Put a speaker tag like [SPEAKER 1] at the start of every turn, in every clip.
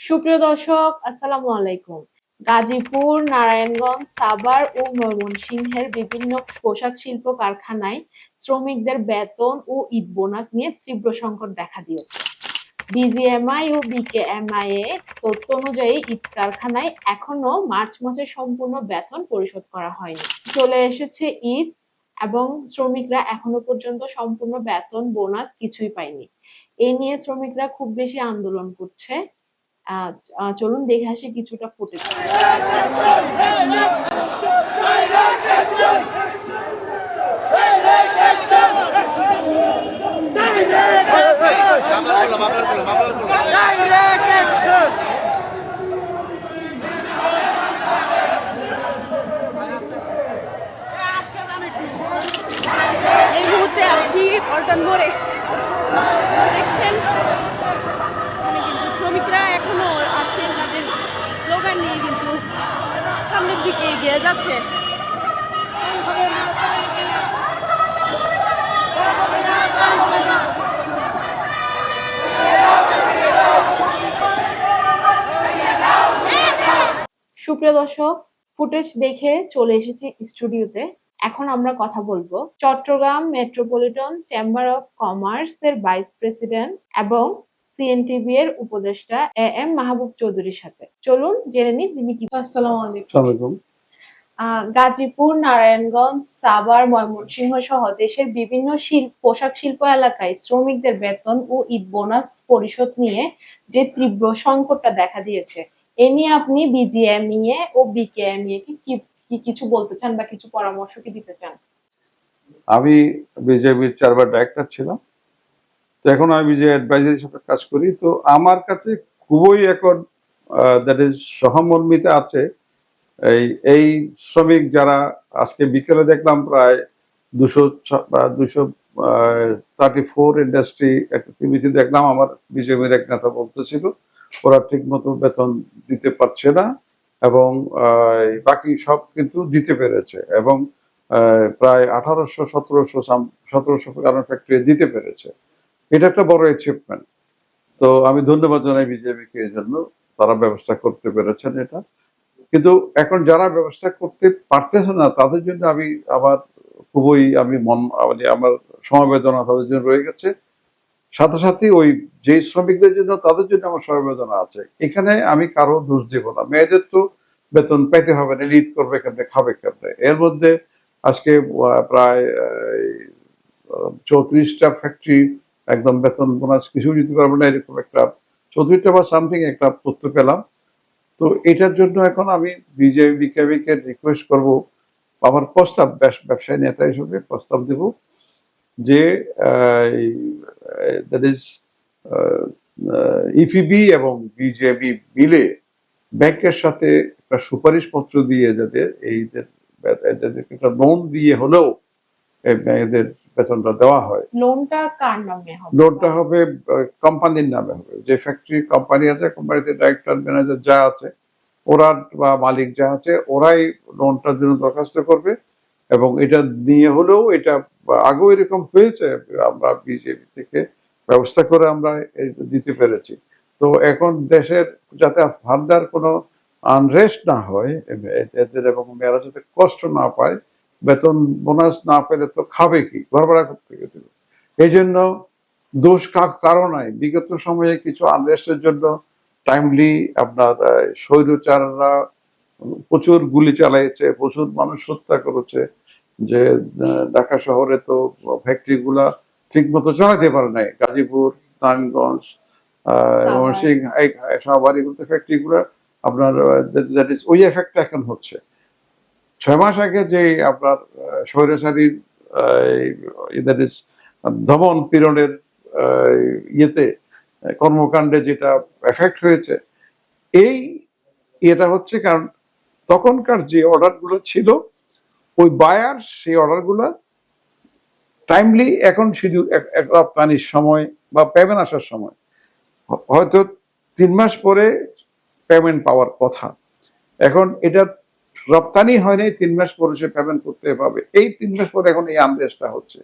[SPEAKER 1] সুপ্রিয় দর্শক, আসসালামু আলাইকুম। গাজীপুর, নারায়ণগঞ্জ, সাভার ও ময়মনসিংহের বিভিন্ন পোশাক শিল্প কারখানায় শ্রমিকদের বেতন ও ঈদ বোনাস নিয়ে তীব্র সংকট দেখা দিয়েছে। বিজিএমআই ও বিকেএমআই এর তথ্য অনুযায়ী ঈদ কারখানায় এখনও মার্চ মাসের সম্পূর্ণ বেতন পরিশোধ করা হয়নি। চলে এসেছে ঈদ এবং শ্রমিকরা এখনও পর্যন্ত সম্পূর্ণ বেতন বোনাস কিছুই পায়নি। এ নিয়ে শ্রমিকরা খুব বেশি আন্দোলন করছে। চলুন দেখে আসি কিছুটা ফুটেজ
[SPEAKER 2] মামলা করল মামলা করল মামলা করল
[SPEAKER 3] এই মুহূর্তে আছি পল্টন মোড়ে দেখছেন এখানে কিন্তু শ্রমিকরা এখনও আছেন তাদের স্লোগান নিয়ে কিন্তু সামনের দিকে এগিয়ে যাচ্ছে।
[SPEAKER 1] সুপ্রিয় দর্শক, ফুটেজ দেখে চলে এসেছি স্টুডিওতে। এখন আমরা কথা বলব Chattogram metropolitan chamber of commerce এর ভাইস প্রেসিডেন্ট এবং সিএনটিভি এর উপদেষ্টা এ এম মাহবুব চৌধুরীর সাথে। চলুন জেনে নিই তিনি কি। আসসালামু আলাইকুম। আহ, গাজীপুর নারায়ণগঞ্জ সাভার ময়মনসিংহ সহ দেশের বিভিন্ন শিল্প পোশাক শিল্প এলাকায় শ্রমিকদের বেতন ও ঈদ বোনাস পরিশোধ নিয়ে যে তীব্র সংকটটা দেখা দিয়েছে এ নিয়ে আপনি বিজিএমইএ ও বিকেএমইএ কি কি কি কিছু বলতে চান বা কিছু পরামর্শ কি দিতে চান?
[SPEAKER 4] আমি বিজেপির চারবার ডাইরেক্টর ছিলাম। এখন আমি বিজয় অ্যাডভাইজারি হিসেবে কাজ করি, তো আমার কাছে খুবই এখন দ্যাট ইজ সহমর্মিতা আছে। এই এই শ্রমিক যারা, আজকে বিকেলে দেখলাম প্রায় দুশো দুশো থার্টি ফোর ইন্ডাস্ট্রি একটা টিভিতে দেখলাম, আমার বিজেপির এক নেতা বলতেছিল, ওরা ঠিক মতো বেতন দিতে পারছে না এবং বাকি সব কিন্তু দিতে পেরেছে এবং প্রায় আঠারোশো, সতেরোশো সতেরোশো কারণ ফ্যাক্টরি দিতে পেরেছে। এটা একটা বড় অ্যাচিভমেন্ট তো আমি ধন্যবাদ জানাই বিজেপিকে এই জন্য। তারা ব্যবস্থা করতে পেরেছেন এটা। কিন্তু এখন যারা ব্যবস্থা করতে পারতেছে না, তাদের জন্য আমি আবার খুবই আমি মন মানে আমার সমবেদনা তাদের জন্য রয়ে গেছে। সাথে সাথে ওই যে শ্রমিকদের জন্য তাদের জন্য আমার সমবেদনা আছে। এখানে আমি কারও দোষ দেব না। মেয়েদের তো বেতন পেতে হবে না ঈদ করবে কেমনে, খাবে কেমনে? এর মধ্যে আজকে প্রায় চৌত্রিশটা ফ্যাক্টরি একদম বেতন বোনাস কিছু দিতে পারবে না এরকম একটা চৌত্রিশটা বা সামথিং একটা তথ্য পেলাম তো এটার জন্য এখন আমি বিজেপি বিকেবিকে রিকোয়েস্ট করব আমার প্রস্তাব ব্যবস- ব্যবসায়ী নেতা হিসেবে প্রস্তাব দেব যে দ্যাট ইজ ইফিবি E এবং বিজেপি মিলে ব্যাংকের সাথে একটা সুপারিশপত্র দিয়ে যাতে এই এদেরকে একটা লোন দিয়ে হলেও এদের বেতনটা দেওয়া হয়।
[SPEAKER 1] লোনটা কার নামে হবে?
[SPEAKER 4] লোনটা হবে কোম্পানির নামে হবে। যে ফ্যাক্টরি কোম্পানি আছে কোম্পানিতে ডাইরেক্টর ম্যানেজার যা আছে ওরা বা মালিক যা আছে ওরাই লোনটার জন্য দরখাস্ত করবে এবং এটা নিয়ে হলেও এটা আগেও এরকম হয়েছে আমরা বিজেপি থেকে ব্যবস্থা করে আমরা দিতে পেরেছি। তো এখন দেশের যাতে ফার্দার কোনো আনরেস্ট না হয় এদের এবং মেয়েরা যাতে কষ্ট না পায় বেতন বোনাস না পেলে তো খাবে কি? ঘর ভাড়া করতে গেছিল এই জন্য দোষ কারও নাই। বিগত সময়ে কিছু আনরেস্টের জন্য টাইমলি আপনার স্বৈরচাররা প্রচুর গুলি চালাইছে প্রচুর মানুষ হত্যা করেছে যে ঢাকা শহরে তো ফ্যাক্টরি গুলা ঠিক মতো চালাতে পারে নাই। গাজীপুর নারায়ণগঞ্জ। ময়মনসিংহ এই সবার এগুলোতে ফ্যাক্টরি গুলা আপনার দ্যাট ইজ ওই এফেক্টটা এখন হচ্ছে। ছয় মাস আগে যে আপনার স্বৈরাচারীর দ্যাট ইজ পীড়নের ইয়েতে, কর্মকাণ্ডে যেটা এফেক্ট হয়েছে, এই এটা হচ্ছে কারণ তখনকার যে অর্ডারগুলো ছিল, ওই বায়ার সেই অর্ডারগুলো টাইমলি এখন শুধু রপ্তানির সময় বা পেমেন্ট আসার সময়। হয়তো তিন মাস পরে পেমেন্ট পাওয়ার কথা। এখন এটা রপ্তানি হয় নাই তিন মাস পরে সে পেমেন্ট করতে পারবে। এই তিন মাস পরে এখন এই আমরেসটা হচ্ছে।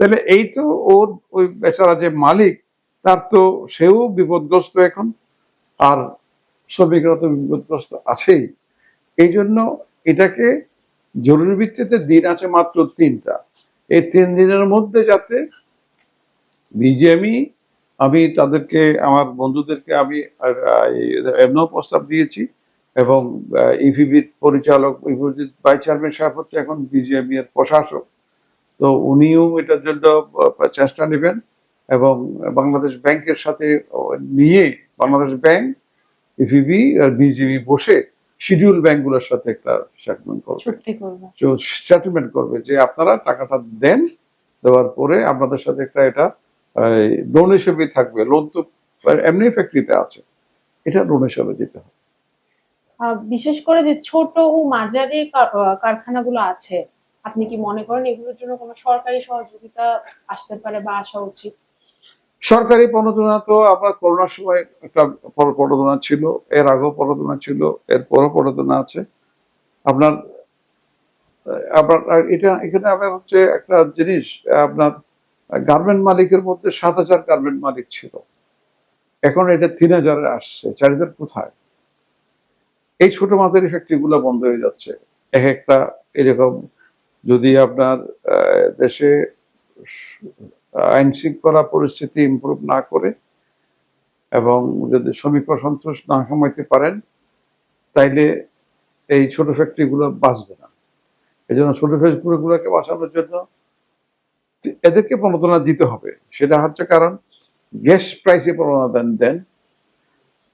[SPEAKER 4] তাহলে এই তো ওর ওই বেচারা যে মালিক, তার তো সেও বিপদগ্রস্ত এখন, আর শ্রমিকরা তো বিপদগ্রস্ত আছেই। এই জন্য এটাকে জরুরি ভিত্তিতে দিন আছে মাত্র তিনটা। এই তিন দিনের মধ্যে যাতে বিজেএমই আমি তাদেরকে, আমার বন্ধুদেরকে আমি এমন প্রস্তাব দিয়েছি এবং ইভিবির পরিচালক ভাইস চেয়ারম্যান সাহেব হচ্ছে এখন বিজেএমই এর প্রশাসক। তো উনিও এটার জন্য চেষ্টা নেবেন এবং বাংলাদেশ ব্যাংকের সাথে নিয়ে বাংলাদেশ ব্যাংক ইভিবি আর বিজিবি বসে শিডিউল ব্যাংকগুলোর সাথে একটা সেটেলমেন্ট করবে। সেটেলমেন্ট করবে। যে আপনারা টাকাটা দেন দেওয়ার পরে আপনাদের সাথে একটা এটা লোন হিসেবে থাকবে। লোন তো এমনি ফ্যাক্টরিতে আছে। এটা লোন হিসেবে দিতে হবে।
[SPEAKER 1] বিশেষ করে যে ছোট ও মাঝারি কারখানাগুলো আছে, আপনি কি মনে করেন এগুলোর জন্য কোনো সরকারি সহযোগিতা আসতে পারে বা আসা উচিত?
[SPEAKER 4] সরকারি প্রণোদনা তো আমরা করোনার সময় একটা প্র- প্রণোদনা ছিল, এর আগেও প্রণোদনা ছিল এর পরও প্রণোদনা আছে। আপনার আপনার এটা, এখানে আপনার হচ্ছে একটা জিনিস, আপনার গার্মেন্ট মালিকের মধ্যে সাত হাজার গার্মেন্ট মালিক ছিল। এখন এটা তিন হাজারে আসছে, চার হাজার কোথায়? এই ছোট মাঝারি ফ্যাক্টরি গুলো বন্ধ হয়ে যাচ্ছে। এক একটা এরকম যদি আপনার দেশে আইন শৃঙ্খলা পরিস্থিতি ইমপ্রুভ না করে এবং যদি শ্রমিক সন্তোষ না কমাইতে পারেন, তাইলে এই ছোট ফ্যাক্টরি গুলো বাঁচবে না। এই জন্য ছোট ফ্যাক্টরি গুলোকে বাঁচানোর জন্য এদেরকে প্রণোদনা দিতে হবে। সেটা হচ্ছে কারণ, গ্যাস প্রাইসে প্রণোদনা দেন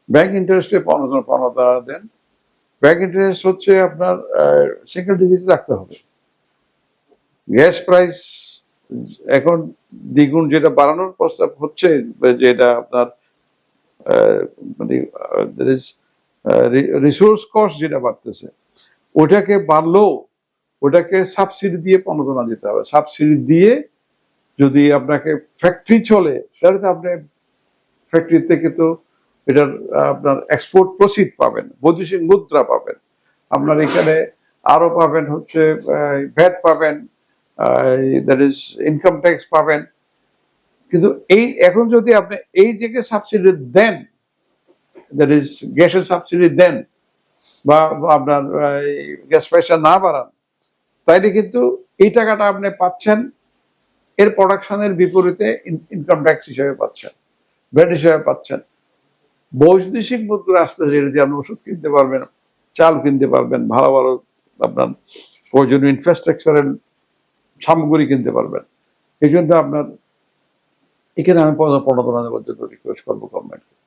[SPEAKER 4] ব্যাংক ইন্টারেস্টে প্রণোদনা দেন ব্যাংক ইন্টারেস্ট হচ্ছে আপনার সিঙ্গেল ডিজিট রাখতে হবে। গ্যাস প্রাইস এখন দ্বিগুণ যেটা বাড়ানোর প্রস্তাব হচ্ছে, যেটা আপনার মানে রিসোর্স কস্ট যেটা বাড়তেছে, ওটাকে বাড়লেও ওটাকে সাবসিডি দিয়ে প্রণোদনা দিতে হবে। সাবসিডি দিয়ে যদি আপনাকে ফ্যাক্টরি চলে, তাহলে তো আপনি ফ্যাক্টরি থেকে তো এটার আপনার এক্সপোর্ট প্রসিড পাবেন, বৈদেশিক মুদ্রা পাবেন। আপনার এখানে আরও পাবেন হচ্ছে ভ্যাট পাবেন দ্যাট ইজ ইনকাম ট্যাক্স পাবেন। কিন্তু এই, এখন যদি আপনি এই দিকে সাবসিডি দেন দ্যাট ইজ গ্যাসের সাবসিডি দেন, বা আপনার গ্যাস পয়সা না বাড়ান, তাইলে কিন্তু এই টাকাটা আপনি পাচ্ছেন, এর প্রোডাকশনের বিপরীতে ইনকাম ট্যাক্স হিসেবে পাচ্ছেন ভ্যাট হিসেবে পাচ্ছেন। বৈদেশিক মুদ্রা আসতে দিয়ে আপনি ওষুধ কিনতে পারবেন, চাল কিনতে পারবেন, ভালো ভালো আপনার প্রয়োজনীয় ইনফ্রাস্ট্রাকচারের সামগ্রী কিনতে পারবেন। এই জন্য আপনার, এখানে আমি প্রণোদনা দেওয়ার জন্য রিকোয়েস্ট করব গভর্নমেন্টকে